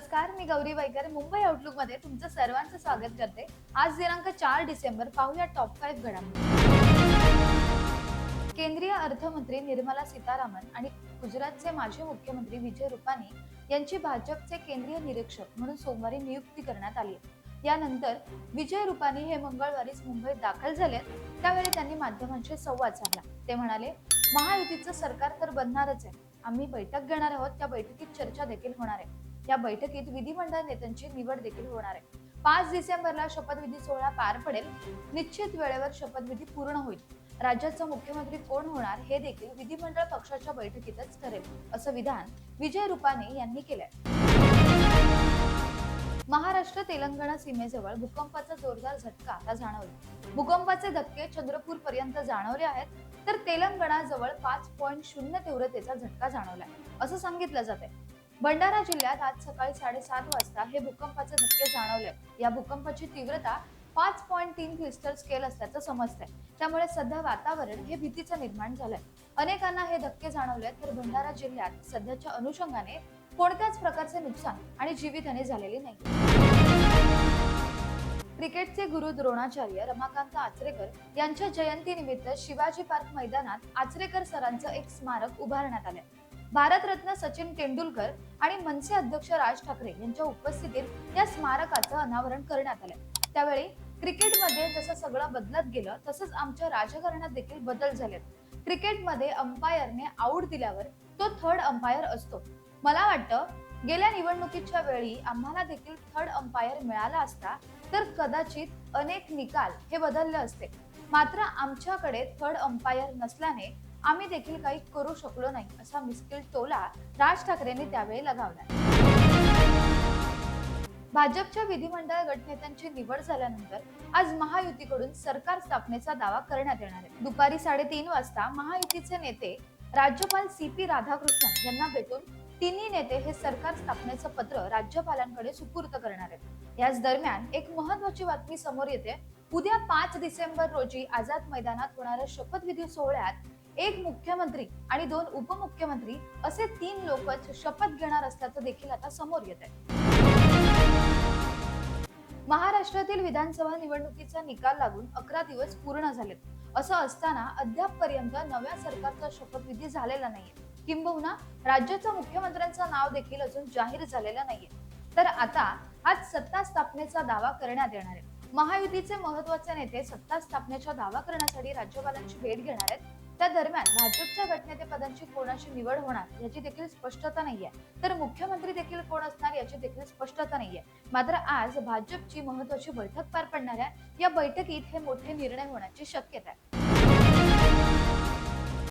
नमस्कार मी गौरी वैकर मुंबई आउटलुकमध्ये तुमचं सर्वांचं स्वागत करते. आज दिनांक चार डिसेंबर पाहूया टॉप फाईव्ह घडामोडी. केंद्रीय अर्थमंत्री निर्मला सीतारामन आणि गुजरातचे माजी मुख्यमंत्री विजय रुपानी यांची भाजपचे केंद्रीय निरीक्षक म्हणून सोमवारी नियुक्ती करण्यात आली यानंतर विजय रुपानी हे मंगळवारीच मुंबईत दाखल झाले त्यावेळी त्यांनी माध्यमांशी संवाद साधला. ते म्हणाले महायुतीचं सरकार तर बनणारच आहे. आम्ही बैठक घेणार आहोत. त्या बैठकीत चर्चा देखील होणार आहे. या बैठकीत विधिमंडळ नेत्यांची निवड देखील होणार आहे. पाच डिसेंबरला शपथविधी सोहळा पार पडेल. निश्चित वेळेवर शपथविधी पूर्ण होईल. राज्याचा मुख्यमंत्री कोण होणार हे देखील विधिमंडळ पक्षाच्या बैठकीतच ठरेल असं विधान विजय रुपाने यांनी केलंय. महाराष्ट्र तेलंगणा सीमेजवळ भूकंपाचा जोरदार झटका आता जाणवला. भूकंपाचे धक्के चंद्रपूर पर्यंत जाणवले आहेत तर तेलंगणा जवळ पाच पॉईंट शून्य तीव्रतेचा झटका जाणवलाय असं सांगितलं जाते भंडारा जिल्ह्यात आज सकाळी साडेसात वाजता हे भूकंपाचे धक्के जाणवले. या भूकंपाची तीव्रता पाच पॉईंट तीन क्लिस्टर स्केल असल्याचं समजतंय. त्यामुळे सध्या वातावरण हे भीतीचं निर्माण झालंय. अनेकांना हे धक्के जाणवले तर भंडारा जिल्ह्यात सध्याच्या अनुषंगाने कोणत्याच प्रकारचे नुकसान आणि जीवितहानी झालेली नाही. क्रिकेटचे गुरु द्रोणाचार्य रमाकांत आचरेकर यांच्या जयंतीनिमित्त शिवाजी पार्क मैदानात आचरेकर सरांचं एक स्मारक उभारण्यात आलंय. भारतरत्न सचिन तेंडुलकर आणि मनसे अध्यक्ष राज ठाकरे यांच्या उपस्थितीत या स्मारकाचं अनावरण करण्यात आलं त्यावेळी क्रिकेटमध्ये जसं सगळं बदलत गेलं तसंच आमच्या राजकारणात देखील बदल झालेत. क्रिकेटमध्ये अंपायरने आऊट दिल्यावर तो थर्ड अंपायर असतो. मला वाटतं गेल्या निवडणुकीच्या वेळी आम्हाला देखील थर्ड अंपायर मिळाला असता तर कदाचित अनेक निकाल हे बदलले असते. मात्र आमच्याकडे थर्ड अंपायर नसल्याने आम्ही देखील काही करू शकलो नाही असा मिस्किल टोला राज ठाकरेंनी त्यावेळी लगावला भाजपच्या विधिमंडळ गटनेत्यांची निवड झाल्यानंतर आज महायुतीकडून सरकार स्थापनेचा दावा करण्यात येणार आहे. दुपारी साडेतीन वाजता महायुतीचे नेते राज्यपाल सी पी राधाकृष्णन यांना भेटून तिन्ही नेते हे सरकार स्थापनेचं पत्र राज्यपालांकडे सुपूर्द करणार आहेत. याच दरम्यान एक महत्वाची बातमी समोर येते. उद्या पाच डिसेंबर रोजी आझाद मैदानात होणाऱ्या शपथविधी सोहळ्यात एक मुख्यमंत्री आणि दोन उपमुख्यमंत्री असे तीन लोकच शपथ घेणार असल्याचं देखील आता समोर येत आहे. महाराष्ट्रातील विधानसभा निवडणुकीचा निकाल लागून अकरा दिवस पूर्ण झालेत. असं असताना अद्यापपर्यंत नव्या सरकारचा शपथविधी झालेला नाहीये. किंबहुना राज्याच्या मुख्यमंत्र्यांचं नाव देखील अजून जाहीर झालेलं नाहीये. तर आता आज सत्ता स्थापनेचा दावा करण्यात येणार आहे. महायुतीचे महत्त्वाचे नेते सत्ता स्थापनेचा दावा करण्यासाठी राज्यपालांची भेट घेणार आहेत. त्या दरम्यान भाजपच्या गटनेतेपदांची कोणाची निवड होणार याची देखील स्पष्टता नाहीये. तर मुख्यमंत्री देखील कोण असणार याची देखील स्पष्टता नाहीये. मात्र आज भाजपची महत्वाची बैठक पार पडणार आहे. या बैठकीत हे मोठे निर्णय होण्याची शक्यता आहे.